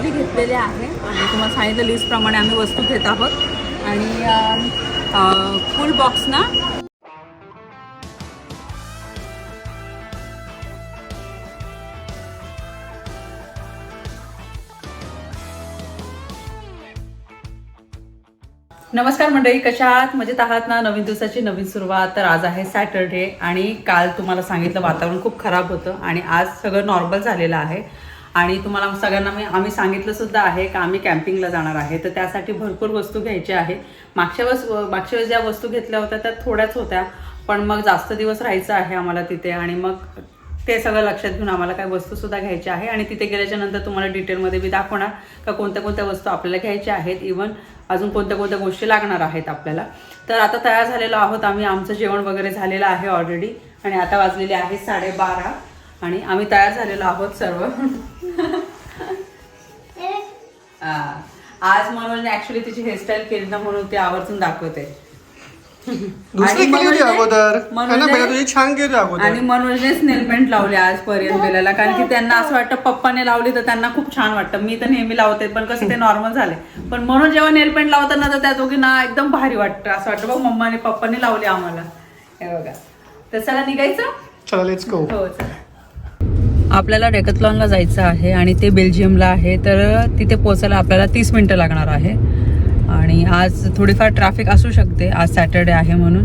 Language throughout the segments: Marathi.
ट्रॉली घेतलेली आहे. आणि तुम्हाला सांगितलं लिस्टप्रमाणे आम्ही वस्तू घेत आहोत. आणि फुल बॉक्स ना? नमस्कार मंडळी कशा आहात? मजेत आहात ना? नवीन दिवसाची नवीन सुरुवात. तर आज आहे सॅटरडे आणि काल तुम्हाला सांगितलं वातावरण खूप खराब होतं आणि आज सगळं नॉर्मल झालेलं आहे. आणि तुम्हाला सगळ्यांना मी आम्ही सांगितलं सुद्धा आहे का आम्ही कॅम्पिंगला जाणार आहे. तर त्यासाठी भरपूर वस्तू घ्यायच्या आहे. मागच्या वेळेस मागच्या वेळेस ज्या वस्तू घेतल्या होत्या त्या थोड्याच होत्या. पण मग जास्त दिवस राहायचं आहे आम्हाला तिथे आणि मग ते सगळं लक्षात घेऊन आम्हाला काही वस्तूसुद्धा घ्यायच्या आहे. आणि तिथे गेल्याच्यानंतर तुम्हाला डिटेलमध्ये मी दाखवणार का कोणत्या कोणत्या वस्तू आपल्याला घ्यायच्या आहेत. इवन अजून कोणत्या कोणत्या गोष्टी लागणार आहेत आपल्याला. तर आता तयार झालेलो आहोत आम्ही. आमचं जेवण वगैरे झालेलं आहे ऑलरेडी आणि आता वाजलेले आहे साडेबारा. आणि आम्ही तयार झालेलो आहोत सर्व. आज म्हणून ऍक्च्युली तिची हेअरस्टाईल केली ना म्हणून ती आवर्जून दाखवते. दुसरी आणि मनोजने- ना मनोजनेच नेलपेंट लावले आजपर्यंत बेलाला कारण की त्यांना असं वाटतं पप्पाने लावली तर त्यांना खूप छान वाटतं. मी तर नेहमी लावते पण कसं ते नॉर्मल झाले. पण म्हणून जेव्हा नेलपेंट लावताना तर त्या दोघींना एकदम भारी वाटतं. असं वाटतं बघ मम्माने पप्पाने लावले आम्हाला. हे बघा. तर चला निघायचं? चला लेट्स गो हो चला. आपल्याला डेकथलॉनला जायचं आहे आणि ते बेल्जियमला आहे तर तिथे पोचायला आपल्याला तीस मिनटं लागणार आहे. आणि आज थोडीफार ट्रॅफिक असू शकते आज सॅटर्डे आहे म्हणून.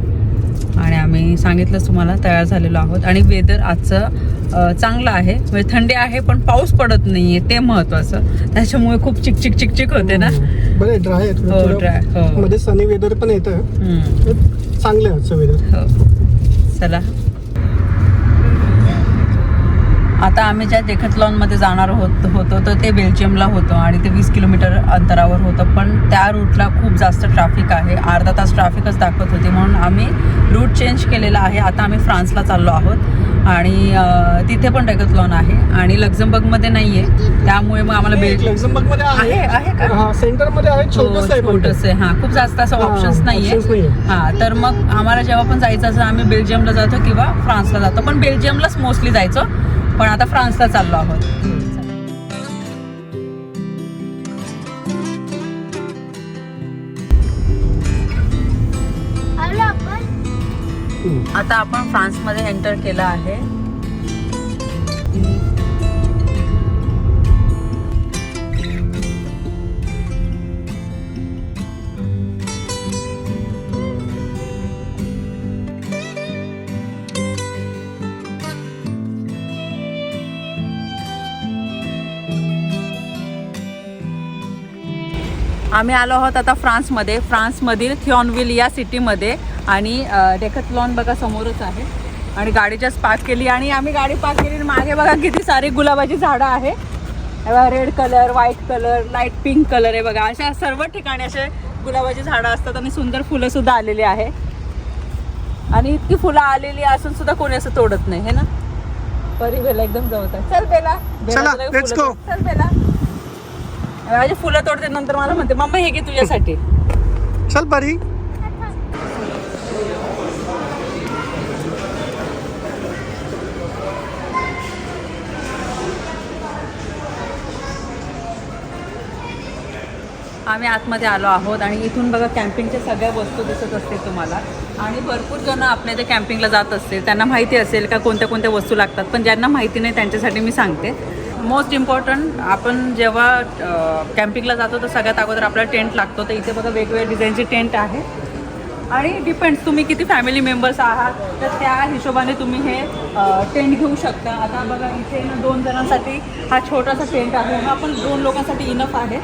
आणि आम्ही सांगितलंच तुम्हाला तयार झालेलो आहोत. आणि वेदर आजचं चांगलं आहे. म्हणजे थंडी आहे पण पाऊस पडत नाहीये ते महत्वाचं. त्याच्यामुळे खूप चिकचिक चिकचिक होते ना. बरं ड्राय आहे हो, dry, हो. मध्ये सनी वेदर पण येतं. चांगलं आहे वेदर हो. चला. आता आम्ही ज्या डेकथलॉनमध्ये जाणार होत होतो तर ते बेल्जियमला होतं आणि ते वीस किलोमीटर अंतरावर होतं. पण त्या रूटला खूप जास्त ट्रॅफिक आहे. अर्धा तास ट्रॅफिकच दाखवत होते. म्हणून आम्ही रूट चेंज केलेला आहे. आता आम्ही फ्रान्सला चाललो आहोत. आणि तिथे पण डेकथलॉन आहे. आणि लक्झमबर्गमध्ये नाही आहे त्यामुळे मग आम्हाला बेल्जियम लक्झमबर्गमध्ये आहे. आहे आहे का? हा सेंटरमध्ये आहे छोटस आहे आहे. हा खूप जास्त असं हा, ऑप्शन्स नाहीये. options नाहीये. हा तर मग आम्हाला जेव्हा पण जायचं असं आम्ही बेल्जियमला जातो किंवा फ्रान्सला जातो. पण बेल्जियमलाच मोस्टली जायचो. पण आता फ्रान्सला चाललो आहोत. आता आपण फ्रान्समध्ये एंटर केलं आहे आम्ही आलो आहोत आता फ्रान्समध्ये. फ्रान्समधील थिऑनविल या सिटीमध्ये. आणि डेकथलॉन बघा समोरच आहे. आणि गाडी जस्ट पार्क केली. आणि आम्ही गाडी पार्क केली. आणि मागे बघा किती सारी गुलाबाची झाडं आहे red colour white colour light pink colour आहे बघा. अशा सर्व ठिकाणी असे गुलाबाची झाडं असतात आणि सुंदर फुलं सुद्धा आलेली आहे. आणि इतकी फुलं आलेली असून सुद्धा कोणी असं तोडत नाही हे ना? परी बेला एकदम जवळ आहे. चल बेला. बेला. चल बेला. माझी फुलं तोडते नंतर मला म्हणते मम्मा हे घे तुझ्यासाठी. चल परी. आम्ही आतमध्ये आलो आहोत आणि इथून बघा कॅम्पिंगच्या सगळ्या वस्तू दिसत असतील तुम्हाला. आणि भरपूर जण आपल्या इथे कॅम्पिंगला जात असतील. त्यांना माहिती असेल का कोणत्या कोणत्या वस्तू लागतात पण ज्यांना माहिती नाही त्यांच्यासाठी मी सांगते. मोस्ट इम्पॉर्टंट आपण जेव्हा कॅम्पिंगला जातो तर सगळ्यात अगोदर आपला टेंट लागतो. तर इथे बघा वेगवेगळ्या डिझाईनचे टेंट आहे. आणि डिपेंड्स तुम्ही किती फॅमिली मेंबर्स आहात तर त्या हिशोबाने तुम्ही हे टेंट घेऊ शकता. आता बघा इथे ना दोन जणांसाठी हा छोटासा टेंट आहे. हा पण दोन लोकांसाठी इनफ आहे.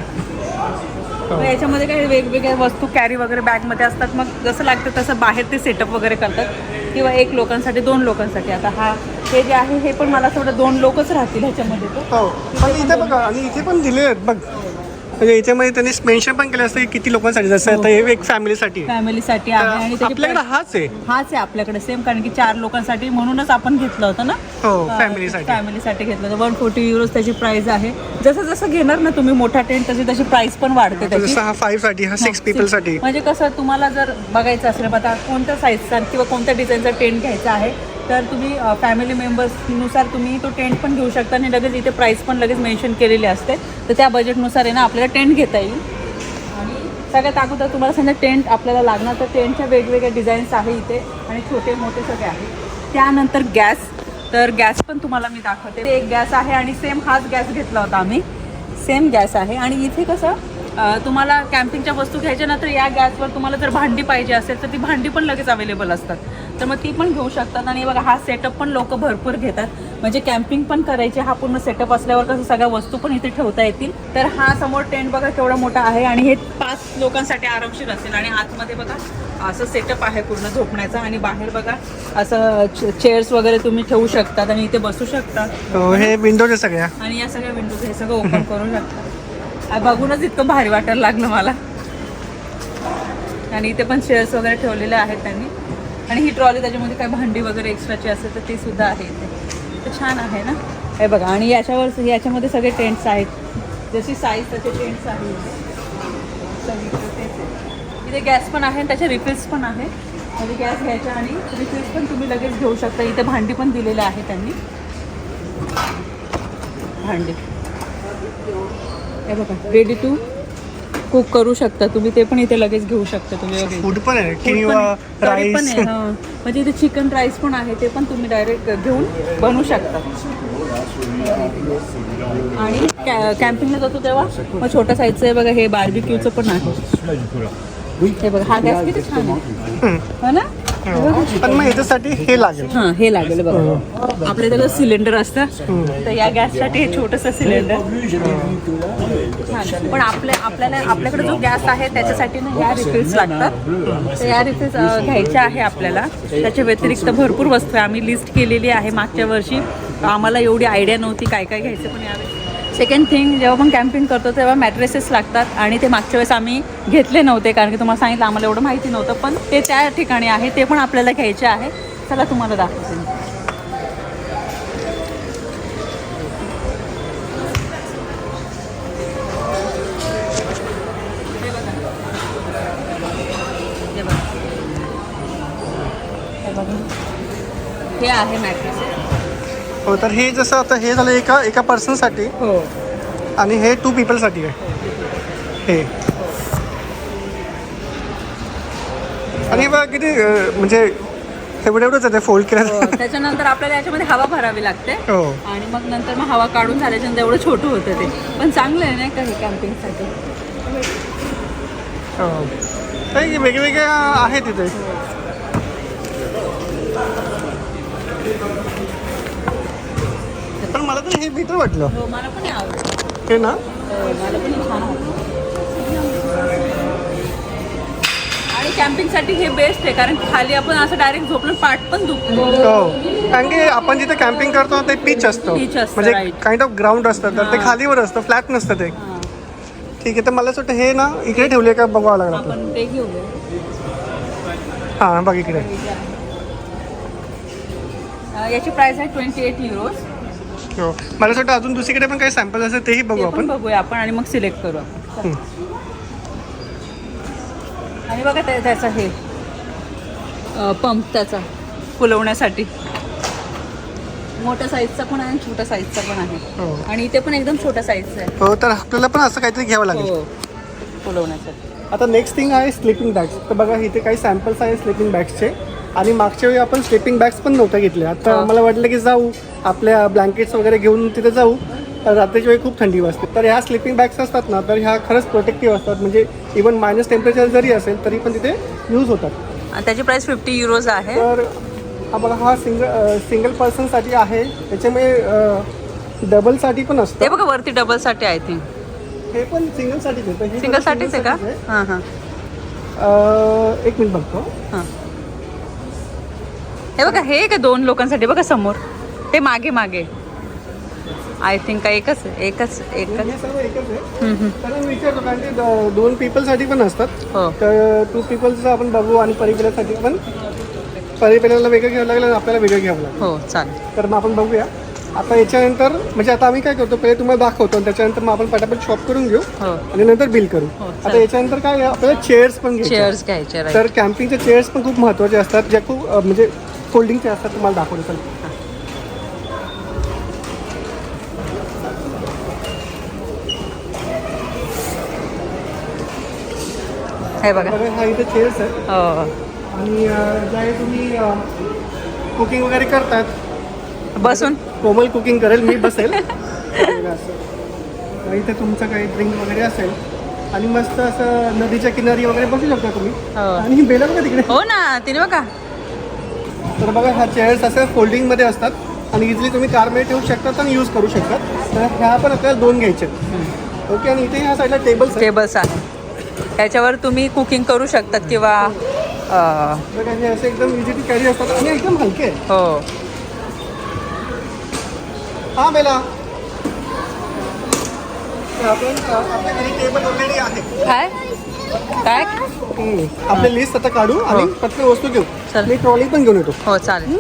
मग याच्यामध्ये काही वेगवेगळ्या वस्तू कॅरी वगैरे बॅगमध्ये असतात. मग जसं लागतं तसं बाहेर ते सेटअप वगैरे करतात. किंवा एक लोकांसाठी दोन लोकांसाठी. आता हा हे जे आहे हे पण मला असं वाटतं दोन लोकच राहतील ह्याच्यामध्ये. तर हो. पण इथे बघा आणि इथे पण दिले आहेत. बघ म्हणजे याच्यामध्ये त्यांनी मेन्शन पण केलं असतं की किती लोकांसाठी जसं आता हे एक फॅमिलीसाठी फॅमिलीसाठी आहे आणि त्याची आपल्याकडे हाच आहे. हाच आहे आपल्याकडे सेम कारण की चार लोकांसाठी म्हणूनच आपण घेतलं होतं ना? हो फॅमिलीसाठी फॅमिलीसाठी घेतलं होतं. वन फोर्टी युरोज त्याची प्राइस आहे. जसं जसं घेणार ना तुम्ही मोठा टेंट तशी तशी प्राइस पण वाढते त्याची. जसं हा फाईव्हसाठी हा सिक्स पीपलसाठी. म्हणजे कसं तुम्हाला जर बघायचं असेल आता कोणत्या साईजचा किंवा कोणत्या डिझाईनचा टेंट घ्यायचा आहे तर तुम्ही फॅमिली मेंबर्सनुसार तुम्ही तो टेंट पण घेऊ शकता आणि लगेच इथे प्राईस पण लगेच मेन्शन केलेली असते. तर त्या बजेटनुसार आहे ना आपल्याला टेंट घेता येईल. आणि सगळ्यात अगोदर तुम्हाला समजा टेंट आपल्याला लागणार तर टेंटच्या वेगवेगळ्या डिझाईन्स आहे इथे आणि छोटे मोठे सगळे आहेत त्यानंतर गॅस तर गॅस पण तुम्हाला मी दाखवते. ते एक गॅस आहे आणि सेम हाच गॅस घेतला होता आम्ही. सेम गॅस आहे. आणि इथे कसं तुम्हाला कॅम्पिंगच्या वस्तू घ्यायच्या ना तर या गॅसवर तुम्हाला जर भांडी पाहिजे असेल तर ती भांडी पण लगेच अवेलेबल असतात. तर मग ती पण घेऊ शकतात. आणि बघा हा सेटअप पण लोक भरपूर घेतात. म्हणजे कॅम्पिंग पण करायचे हा पूर्ण सेटअप असल्यावर कसं सगळ्या वस्तू पण इथे ठेवता येतील. तर हा समोर टेंट बघा केवढा मोठा आहे आणि हे पाच लोकांसाठी आरामशीर असेल. आणि आतमध्ये बघा असं सेटअप आहे पूर्ण झोपण्याचा. आणि बाहेर बघा असं चेअर्स वगैरे तुम्ही ठेवू शकतात आणि इथे बसू शकता हो, हे विंडोज सगळ्या आणि या सगळ्या विंडोज हे सगळं ओपन करू शकता आ, बघूनच इतकं भारी वाटायला लागलं मला. आणि इथे पण चेअर्स वगैरे ठेवलेले आहेत त्यांनी. आणि ही ट्रॉली त्याच्यामध्ये काय भांडी वगैरे एक्स्ट्राची असेल तर ते सुद्धा आहे इथे. तर छान आहे ना? हे बघा आणि याच्यावर याच्यामध्ये सगळे टेंट्स आहेत. जशी साईज त्याचे टेंट्स आहेत. इथे इथे गॅस पण आहे आणि त्याचे रिफिल्स पण आहे. म्हणजे गॅस घ्यायच्या आणि रिफिल्स पण तुम्ही लगेच घेऊ शकता. इथे भांडी पण दिलेलं आहे त्यांनी. भांडी. हे बघा रेडी टू कुक करू शकता. तुम्ही ते पण इथे लगेच घेऊ शकता. तुम्ही. फूड पण आहे किंवा curry पण राईस आहे, हां. म्हणजे इथे चिकन राईस पण आहे ते पण तुम्ही डायरेक्ट घेऊन बनवू शकता. आणि कॅ- कॅम्पिंगला जातो तेव्हा मग छोट्या साईजचं आहे बघा हे बार्बिक्यूचं पण आहे. हे बघा हा गॅस किती छान आहे. हो ना. पण मग याच्यासाठी हे लागेल. हां हे लागेल बघा. आपल्या त्याला सिलेंडर असतं. तर या गॅससाठी हे छोटंसं सिलेंडर. छान. पण आपल्या आपल्याला आपल्याकडे जो गॅस आहे त्याच्यासाठी ना या रिफिल्स लागतात. तर या रिफिल्स घ्यायच्या आहे आपल्याला. त्याच्या व्यतिरिक्त भरपूर वस्तू आहे. आम्ही लिस्ट केलेली आहे मागच्या वर्षी. आम्हाला एवढी आयडिया नव्हती काय काय घ्यायचं पण यावेळी सेकंड थिंग जेव्हा पण कॅम्पिंग करतो तेव्हा मॅट्रेसेस लागतात आणि ते मागच्या वेळेस आम्ही घेतले नव्हते कारण की तुम्हाला सांगितलं आम्हाला एवढं माहिती नव्हतं पण ते त्या ठिकाणी आहे ते पण आपल्याला घ्यायचे आहे. चला तुम्हाला दाखवते. हे आहे मॅट्रेस हो तर हे जसं आता हे झालं एका एका पर्सनसाठी हो. आणि हे टू पीपलसाठी आहे. हे. आणि बघा किती अं, म्हणजे एवढं एवढंच आहे फोल्ड हो, केलं. त्याच्यानंतर आपल्याला याच्यामध्ये हवा भरावी लागते. हो. आणि मग नंतर मग हवा काढून झाल्याच्यानंतर एवढं छोटं होतं ते. पण चांगलं आहे नाही का हे कॅम्पिंगसाठी हो. काही वेगवेगळे आहेत तिथे. पण मला तर हे बेटर वाटलं. हो पण हे हे ना? हो, पण हे आणि कॅम्पिंगसाठी हे बेस्ट आहे कारण खाली आपण असं डायरेक्ट झोपलं पाठ पण दुखतो. हो. कारण की आपण जिथे कॅम्पिंग करतो ना, ते पिच असतं. Pitch असतं, म्हणजे right. काइंड ऑफ ग्राउंड असतं तर ते हां. खालीवर असतं फ्लॅट नसतं ते. हां. ठीक आहे तर मला असं वाटतं हे ना इकडे ठेवले का बघावं लागलं आपलं आपण ते घेऊया हां बघ इकडे. अं, याची प्राइस आहे ट्वेंटी एट युरोज हो. मला असं वाटतं अजून दुसरीकडे पण काही सॅम्पल असेल तेही बघू आपण. बघूया आपण आणि मग सिलेक्ट करू आपण. आणि बघा त्या- त्याचा हे पंप त्याचा फुलवण्यासाठी. मोठ्या साईजचा पण आहे छोट्या साईजचा पण आहे. हो. आणि इथे पण एकदम छोट्या साईजचा आहे. हो तर आपल्याला पण असं काहीतरी घ्यावं लागेल. हो फुलवण्यासाठी. आता नेक्स्ट थिंग आहे स्लिपिंग बॅग्स तर बघा इथे काही सॅम्पल्स आहे स्लिपिंग बॅग्सचे आणि मागच्या वेळी आपण स्लिपिंग बॅग्स पण नव्हत्या घेतल्या. आता. मला वाटलं की जाऊ आपल्या ब्लँकेट्स वगैरे घेऊन तिथे जाऊ. तर रात्रीच्या वेळी खूप थंडी वाजते. तर ह्या स्लिपिंग बॅग्स असतात ना तर ह्या खरंच प्रोटेक्टिव्ह असतात. म्हणजे इवन मायनस टेम्परेचर जरी असेल तरी पण तिथे यूज होतात. त्याची प्राइस फिफ्टी युरोज आहे. तर बघा हा सिंगल सिंगल पर्सनसाठी आहे. त्याच्यामुळे डबलसाठी पण ते असतं बघा वरती डबलसाठी आय थिंक हे पण सिंगलसाठीच येतं हे सिंगलसाठीच आहे का? हां हां. आहे. एक मिनिट बघतो. हां. हे बघा हे का दोन लोकांसाठी बघा समोर. ते मागे मागे. आय थिंक एकच एकच एकच. दोन पीपलसाठी पण असतात. हो. तर टू पीपल्सचं आपण बघू आणि परिपेलासाठी पण. परिपेलाला वेगळं घ्यावं लागेल आणि आपल्याला वेगळं घ्यावं लागेल. हो चालेल. तर मग आपण बघूया. आता याच्यानंतर म्हणजे आता आम्ही काय करतो पहिले तुम्हाला दाखवतो आणि त्याच्यानंतर मग आपण पटापट शॉप करून घेऊ. हो. आणि नंतर बिल करू. हो, आता. याच्यानंतर काय आपल्याला चेअर्स पण चेअर्स घ्यायचे तर कॅम्पिंगचे चेअर्स पण खूप महत्त्वाचे असतात ज्या खूप म्हणजे फोल्डिंगचे असतात तुम्हाला दाखवले चला. हे बघा. हा इथे चेअर्स आहे हो. आणि अं, ज्या तुम्ही कुकिंग वगैरे करतात बसून. कोमल कुकिंग करेल मी बसेल. असं. इथे तुमचं काही ड्रिंक वगैरे असेल. आणि मस्त असं नदीच्या किनारी वगैरे बसू शकता तुम्ही. हो. आणि बेला बघा तिकडे. हो ना तिने बघा. तर बघा ह्या चेअर्स असे फोल्डिंगमध्ये असतात आणि इझिली तुम्ही कारमध्ये ठेवू शकतात आणि यूज करू शकतात. तर ह्या पण आपल्याला दोन घ्यायचे ओके आणि इथे ह्या साईडला टेबल्स आहेत. टेबल्स आहे ह्याच्यावर तुम्ही कुकिंग करू शकतात किंवा बघा हे असे एकदम इझी टू कॅरी असतात आणि एकदम हलके हो. हा बेला आपण आपल्या घरी टेबल ऑलरेडी आहे. काय? काय. आपली लिस्ट आता काढू आणि पटकन वस्तू घेऊ. चल. मी ट्रॉली पण घेऊन येतो. हो चालेल.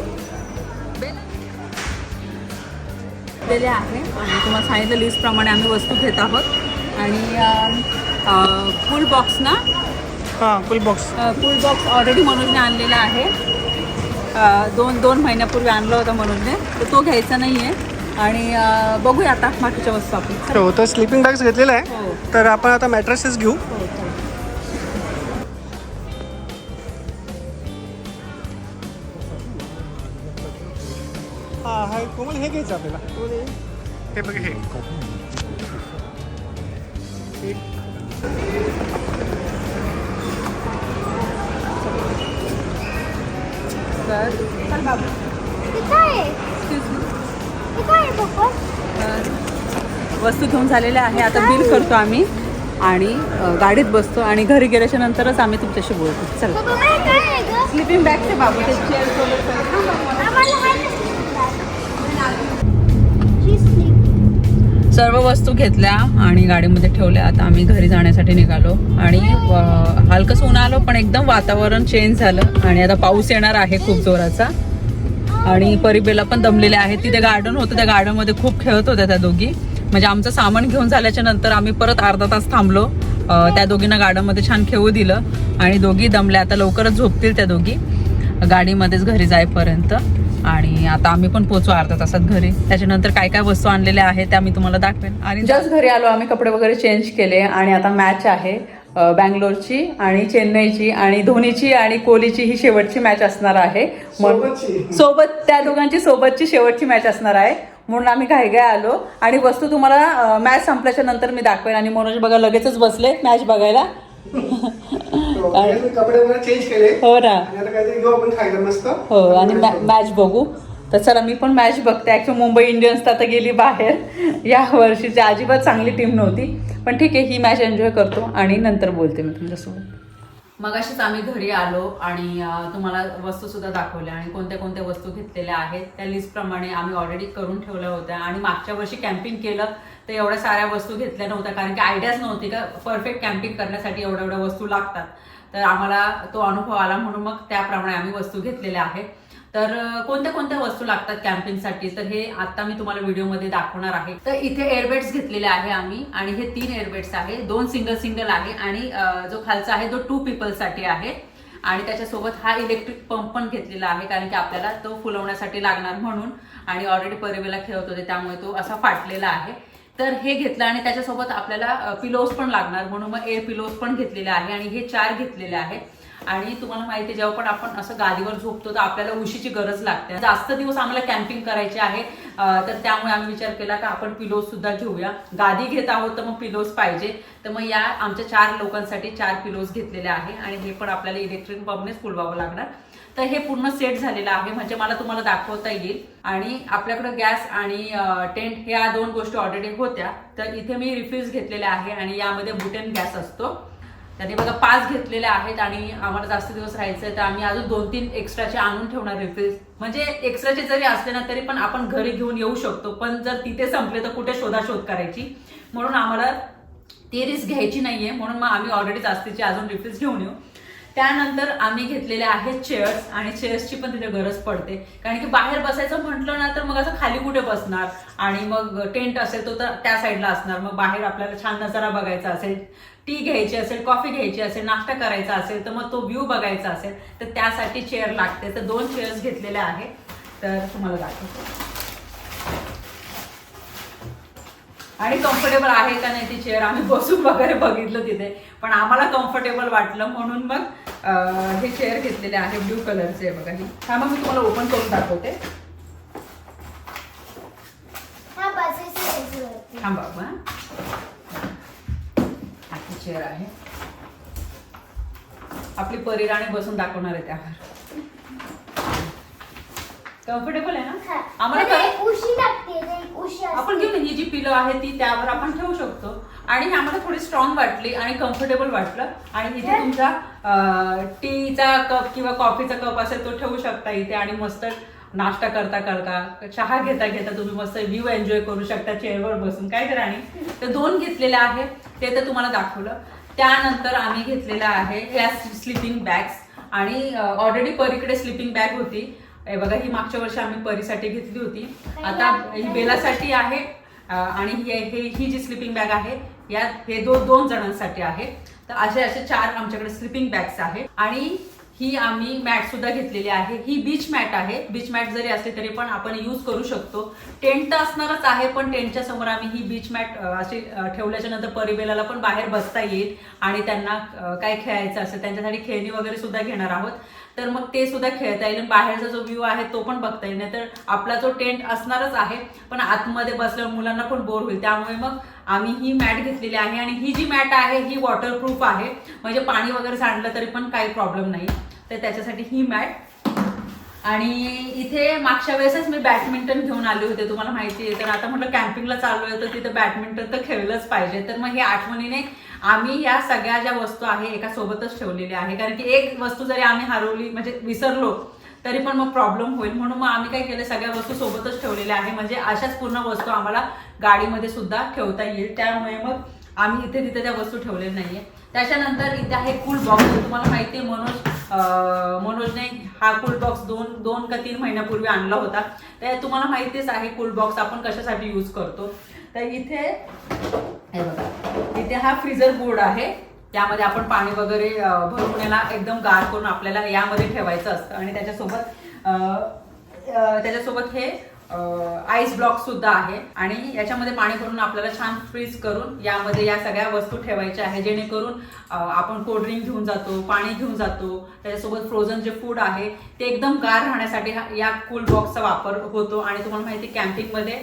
दिलेले आहे. आणि तुम्हाला सांगितलं लिस्टप्रमाणे आम्ही वस्तू घेत आहोत. आणि फुल बॉक्स ना? हां full box full box already मनोजने आणलेला आहे. दोन दोन महिन्यापूर्वी आणला होता मनोजने. तर तो घ्यायचा नाही आहे आणि बघूया आता बाकीच्या वस्तू आपण. हो तर स्लिपिंग बॅग्स घेतलेला आहे. हो. तर आपण आता मॅट्रेसेस घेऊ. कोमल हे घ्यायचं आपल्याला. हे? बघ हे. वस्तू घेऊन झालेले आहे. आता बिल करतो आम्ही. आणि गाडीत बसतो आणि घरी गेल्याच्या नंतरच आम्ही तुमच्याशी बोलतो. चला? स्लिपिंग बॅगचे बाबू ते चेअर सोबत सर्व वस्तू घेतल्या आणि गाडीमध्ये ठेवल्या. आता आम्ही घरी जाण्यासाठी निघालो. आणि अ, हलकंसं ऊन आलो पण एकदम वातावरण चेंज झालं. आणि आता पाऊस येणार आहे खूप जोराचा. आणि परिबेला पण दमलेले आहेत. तिथे गार्डन होतं. त्या गार्डनमध्ये खूप खेळत होत्या त्या दोघी. म्हणजे आमचं सामान घेऊन झाल्याच्यानंतर आम्ही परत अर्धा तास थांबलो. त्या दोघींना गार्डनमध्ये छान खेळू दिलं. आणि दोघी दमल्या. आता लवकरच झोपतील त्या दोघी. गाडीमध्येच घरी जाईपर्यंत. आणि आता आम्ही पण पोचू अर्धा तासात घरी. त्याच्यानंतर काय काय वस्तू आणलेल्या आहेत त्या मी तुम्हाला दाखवेन. आणि जस्ट घरी आलो आम्ही कपडे वगैरे चेंज केले आणि आता मॅच आहे बँगलोरची आणि चेन्नईची आणि धोनीची आणि कोहलीची ही शेवटची मॅच असणार आहे. सोबत त्या दोघांची सोबतची शेवटची मॅच असणार आहे. म्हणून आम्ही घाई घाई आलो आणि वस्तू तुम्हाला मॅच संपल्याच्या नंतर मी दाखवेन. आणि मनोज बघा लगेचच बसले मॅच बघायला. चेंज केले. हो ना. हो आणि मॅच बघू. तर चला मी पण मॅच बघते. ऍक्च्युली मुंबई इंडियन्स तर आता गेली बाहेर. या वर्षीची अजिबात चांगली टीम नव्हती. पण ठीक आहे ही मॅच एन्जॉय करतो आणि नंतर बोलते मी तुमच्यासोबत. मग अशीच आम्ही घरी आलो आणि तुम्हाला वस्तूसुद्धा दाखवल्या आणि कोणत्या कोणत्या वस्तू घेतलेल्या आहेत त्या लिस्टप्रमाणे आम्ही ऑलरेडी करून ठेवल्या होत्या आणि मागच्या वर्षी कॅम्पिंग केलं तर एवढ्या साऱ्या वस्तू घेतल्या नव्हत्या कारण की आयडियाच नव्हती का परफेक्ट कॅम्पिंग करण्यासाठी एवढ्या एवढ्या वस्तू लागतात. तर आम्हाला तो अनुभव आला म्हणून मग त्याप्रमाणे आम्ही वस्तू घेतलेल्या आहेत. तर कोणत्या कोणत्या वस्तू लागतात कॅम्पिंगसाठी तर हे आता मी तुम्हाला व्हिडिओमध्ये दाखवणार आहे. तर इथे एअरबेड्स घेतलेले आहे आम्ही आणि हे तीन एअरबेड्स आहे. दोन सिंगल सिंगल आहे आणि जो खालचा आहे तो टू पीपलसाठी आहे. आणि त्याच्यासोबत हा इलेक्ट्रिक पंप पण घेतलेला आहे कारण की आपल्याला तो फुलवण्यासाठी लागणार म्हणून आणि ऑलरेडी परिवेला खेळत होते त्यामुळे तो असा फाटलेला आहे. तर हे घेतलं आणि त्याच्यासोबत आपल्याला पिलोज पण लागणार म्हणून मग एअर पिलोज पण घेतलेले आहे आणि हे चार घेतलेले आहेत. आणि तुम्हाला माहिती आहे जेव्हा पण आपण असं गादीवर झोपतो तर आपल्याला उशीची गरज लागते. जास्त दिवस आम्हाला कॅम्पिंग करायचे आहे तर त्यामुळे आम्ही विचार केला की आपण पिलोज सुद्धा घेऊया. गादी घेत आहोत तर मग पिलोज पाहिजे. तर मग या आमच्या चार लोकांसाठी चार पिलोज घेतलेले आहे आणि हे पण आपल्याला इलेक्ट्रिक पंपनेच फुलवावं लागणार. तर हे पूर्ण सेट झालेलं आहे म्हणजे मला तुम्हाला दाखवता येईल. आणि आपल्याकडे गॅस आणि टेंट ह्या दोन गोष्टी ऑलरेडी होत्या. तर इथे मी रिफ्यूज घेतलेल्या आहे आणि यामध्ये बुटेन गॅस असतो. त्यांनी बघा पाच घेतलेले आहेत आणि आम्हाला जास्त दिवस राहायचं तर आम्ही अजून दोन तीन एक्स्ट्राचे आणून ठेवणार रिफिल्स म्हणजे एक्स्ट्राचे जरी असले ना तरी पण आपण घरी घेऊन येऊ शकतो. पण जर तिथे संपले तर कुठे शोधाशोध करायची? म्हणून आम्हाला ती रिस्क घ्यायची नाहीये. म्हणून मग आम्ही ऑलरेडी जास्तीचे अजून रिफिल्स घेऊन येऊ. त्यानंतर आम्ही घेतलेले आहेत चेअर्स आणि चेअर्सची पण तिथे गरज पडते. कारण की बाहेर बसायचं म्हटलं ना तर मग असं खाली कुठे बसणार? आणि मग टेंट असेल तो तर त्या साईडला असणार. मग बाहेर आपल्याला छान नजारा बघायचा असेल टी घ्यायची असेल कॉफी घ्यायची असेल नाश्ता करायचा असेल तर मग तो व्ह्यू बघायचा असेल तर त्यासाठी चेअर लागते. तर दोन चेअर्स घेतलेल्या आहे तर तुम्हाला दाखवते. आणि कम्फर्टेबल आहे का नाही ती चेअर आम्ही बसून वगैरे बघितलं तिथे. पण आम्हाला कम्फर्टेबल वाटलं म्हणून मग हे चेअर घेतलेले आहे ब्ल्यू कलरचे बघा ही. हा मग मी तुम्हाला ओपन करून दाखवते. हा. थांबा चेअर आहे. आपली परिराणी बसून दाखवणार आहे त्यावर कम्फर्टेबल आहे. ना? आम्हाला उशी लागते आपण असते. घेऊ ना ही जी पिलो आहे ती त्यावर आपण ठेवू शकतो. आणि ही आम्हाला थोडी स्ट्रॉंग वाटली आणि कम्फर्टेबल वाटलं. आणि इथे तुमचा टीचा कप किंवा कॉफीचा कप असेल तो ठेवू शकता इथे आणि मस्त नाश्ता करता करता चहा घेता घेता तुम्ही मस्त व्ह्यू एन्जॉय करू शकता चेअरवर बसून. काय तर आणि? तर दोन घेतलेले आहे ते तर तुम्हाला दाखवलं. त्यानंतर आम्ही घेतलेलं आहे ह्या स्लिपिंग बॅग्स आणि ऑलरेडी परीकडे स्लिपिंग बॅग होती. बघा ही मागच्या वर्षी आम्ही परीसाठी घेतली होती. आता ही बेलासाठी आहे आणि ही ही जी स्लिपिंग बॅग आहे यात हे दो दोन जणांसाठी आहे. तर असे असे चार आमच्याकडे स्लिपिंग बॅग्स आहे आणि ही आम्ही मॅट सुद्धा घेतलेली आहे. ही बीच मॅट आहे. बीच मॅट जरी असली तरी पण आपण यूज करू शकतो. टेंट तर असणारच आहे पण टेंटच्या समोर आम्ही ही बीच मॅट अशी ठेवल्याच्या नंतर परिबेलाला पण बाहेर बसता येईल आणि त्यांना काय खेळायचं असेल त्यांच्यासाठी खेळणी वगैरे सुद्धा घेणार आहोत. तर मग ते सुद्धा खेळता येईल आणि बाहेरचा जो व्ह्यू आहे तो पण बघता येईल. नाही तर आपला जो टेंट असणारच आहे पण आतमध्ये बसल्यावर मुलांना पण बोर होईल. त्यामुळे मग आम्ही ही मॅट घेतलेली आहे आणि ही जी मॅट आहे ही वॉटरप्रूफ आहे. म्हणजे पाणी वगैरे सांडलं तरी पण काही प्रॉब्लेम नाही. तर त्याच्यासाठी ही मॅट. आणि इथे मागच्या वेळेसच मी बॅडमिंटन घेऊन आले होते तुम्हाला माहिती आहे. तर आता म्हटलं कॅम्पिंगला चालू आहे तर तिथं बॅडमिंटन तर खेळलंच पाहिजे. तर मग हे आठवणीने आम्ही या सगळ्या ज्या वस्तू आहे एका सोबतच ठेवलेल्या आहे. कारण की एक वस्तू जरी आम्ही हरवली म्हणजे विसरलो तरी पण मग प्रॉब्लेम होईल. म्हणून मग आम्ही काय केलं सगळ्या वस्तू सोबतच ठेवलेल्या आहे. म्हणजे अशाच पूर्ण वस्तू आम्हाला गाडीमध्ये सुद्धा ठेवता येईल. त्यामुळे मग आम्ही इथे तिथे त्या वस्तू ठेवलेल्या नाहीये. त्याच्यानंतर इथे आहे कूल बॉक्स तुम्हाला माहिती आहे मनोज मनोजने हा कूल बॉक्स दोन दोन का तीन महिन्यापूर्वी आणला होता. तर तुम्हाला माहितीच आहे कूल बॉक्स आपण कशासाठी यूज करतो. तर इथे हे बघा इथे हा फ्रीजर बोर्ड आहे. त्यामध्ये आपण पाणी वगैरे भरून याला एकदम गार करून आपल्याला यामध्ये ठेवायचं असतं. आणि त्याच्यासोबत त्याच्यासोबत हे आईस ब्लॉक सुद्धा आहे. आणि याच्यामध्ये पाणी भरून आपल्याला छान फ्रीज करून यामध्ये या सगळ्या वस्तू ठेवायच्या आहे जेणेकरून आपण आपण कोल्ड्रिंक घेऊन जातो पाणी घेऊन जातो. त्याच्यासोबत फ्रोझन जे फूड आहे ते एकदम गार राहण्यासाठी या कूल बॉक्सचा वापर होतो. आणि तुम्हाला माहिती कॅम्पिंगमध्ये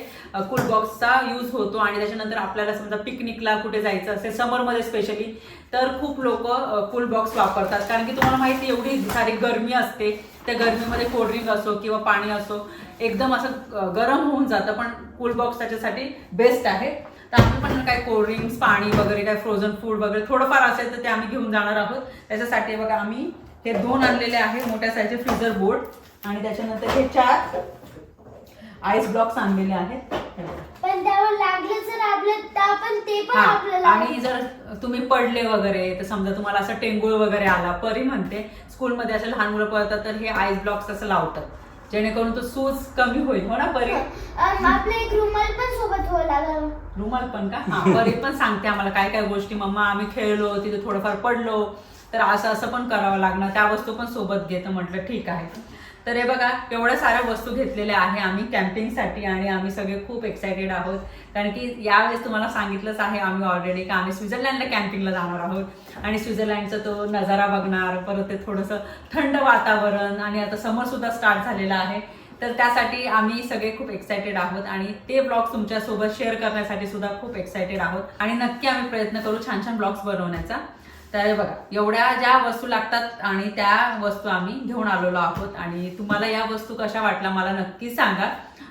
कूल बॉक्सचा यूज होतो. आणि त्याच्यानंतर आपल्याला समजा पिकनिकला कुठे जायचं असेल समरमध्ये स्पेशली तर खूप लोक कूल बॉक्स वापरतात. कारण की तुम्हाला माहिती एवढी सारी गरमी असते. त्या गरमीमध्ये कोल्ड्रिंक असो किंवा पाणी असो एकदम असं गरम होऊन जातं पण कूल बॉक्स त्याच्यासाठी बेस्ट आहे. तर आम्ही पण काय कोल्ड्रिंक्स पाणी वगैरे काय फ्रोझन फूड वगैरे थोडंफार असेल तर ते आम्ही घेऊन जाणार आहोत. त्याच्यासाठी बघा आम्ही हे दोन आणलेले आहे मोठ्या साईजचे फ्रीजर बोर्ड आणि त्याच्यानंतर हे चार आईस ब्लॉक्स आणलेले आहेत. बघा. पण त्यावर लागलं जर आपलं तर आपण ते पण आपल्याला आणि जर तुम्ही पडले वगैरे तर समजा तुम्हाला असं टेंगुळ वगैरे आला परी म्हणते स्कूलमध्ये असे लहान मुलं पळतात तर हे आईस ब्लॉक्स असं लावतात. जेणेकरून तो सूज कमी होईल हो ना परी? अं, आपलं एक रुमाल पण सोबत लागलं. रुमाल पण का? हा परी पण सांगते आम्हाला काय काय गोष्टी. मम्मा आम्ही खेळलो तिथे थोडंफार पडलो. तर असं असं पण करावं लागणार. त्या वस्तू पण सोबत घेतं म्हटलं ठीक आहे. तर हे बघा एवढ्या साऱ्या वस्तू घेतलेल्या आहे आम्ही कॅम्पिंगसाठी आणि आम्ही सगळे खूप एक्सायटेड आहोत. कारण की यावेळेस तुम्हाला सांगितलंच आहे आम्ही ऑलरेडी की आम्ही स्वित्झर्लंडला कॅम्पिंगला जाणार आहोत. आणि स्वित्झर्लंडचा तो नजारा बघणार परत ते थोडंसं थंड वातावरण आणि आता समरसुद्धा स्टार्ट झालेला आहे. तर त्यासाठी आम्ही सगळे खूप एक्सायटेड आहोत आणि ते ब्लॉग्स तुमच्यासोबत शेअर करण्यासाठी सुद्धा खूप एक्सायटेड आहोत. आणि नक्की आम्ही प्रयत्न करू छान छान ब्लॉग्स बनवण्याचा. तर हे बघा एवढ्या ज्या वस्तू लागतात आणि त्या वस्तू आम्ही घेऊन आलेलो आहोत. आणि तुम्हाला या वस्तू कशा वाटल्या मला नक्की सांगा.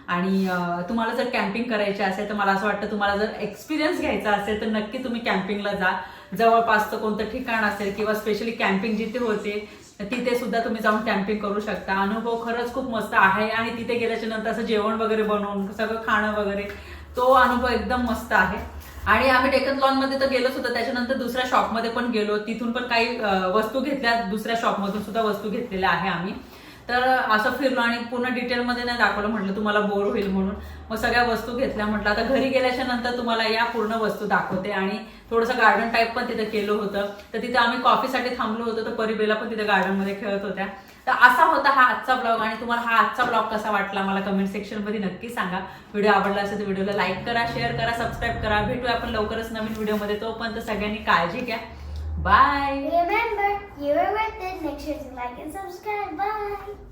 आणि तुम्हाला जर कॅम्पिंग करायची असेल तर मला असं वाटतं तुम्हाला जर एक्सपिरियन्स घ्यायचा असेल तर नक्की तुम्ही कॅम्पिंगला जा. जवळपासचं कोणतं ठिकाण असेल किंवा स्पेशली कॅम्पिंग जिथे होते तिथे सुद्धा तुम्ही जाऊन कॅम्पिंग करू शकता. अनुभव खरंच खूप मस्त आहे आणि तिथे गेल्याच्यानंतर असं जेवण वगैरे बनवून सगळं खाणं वगैरे तो अनुभव एकदम मस्त आहे. आणि आम्ही डेकनमध्ये तर गेलोच होतो. त्याच्यानंतर दुसऱ्या शॉपमध्ये पण गेलो. तिथून पण काही वस्तू घेतल्या. दुसऱ्या शॉपमधून सुद्धा वस्तू घेतलेल्या आहे आम्ही. तर असं फिरलो आणि पूर्ण डिटेलमध्ये नाही दाखवलं म्हटलं तुम्हाला बोर होईल म्हणून. मग सगळ्या वस्तू घेतल्या म्हटलं. आता घरी गेल्याच्यानंतर तुम्हाला या पूर्ण वस्तू दाखवते आणि थोडंसं गार्डन टाईप पण तिथे केलं होतं. तर तिथे आम्ही कॉफीसाठी थांबलो होतो तर परिबेला पण तिथे गार्डनमध्ये खेळत होत्या. तर असा होता हा आजचा ब्लॉग आणि तुम्हाला हा आजचा ब्लॉग कसा वाटला मला कमेंट सेक्शनमध्ये नक्की सांगा. व्हिडिओ आवडला असेल तर व्हिडिओला लाईक करा शेअर करा सबस्क्राईब करा. भेटूया आपण लवकरच नवीन व्हिडिओमध्ये तोपर्यंत सगळ्यांनी काळजी घ्या. Bye Remember, you are worth it. Make sure to like and subscribe. Bye.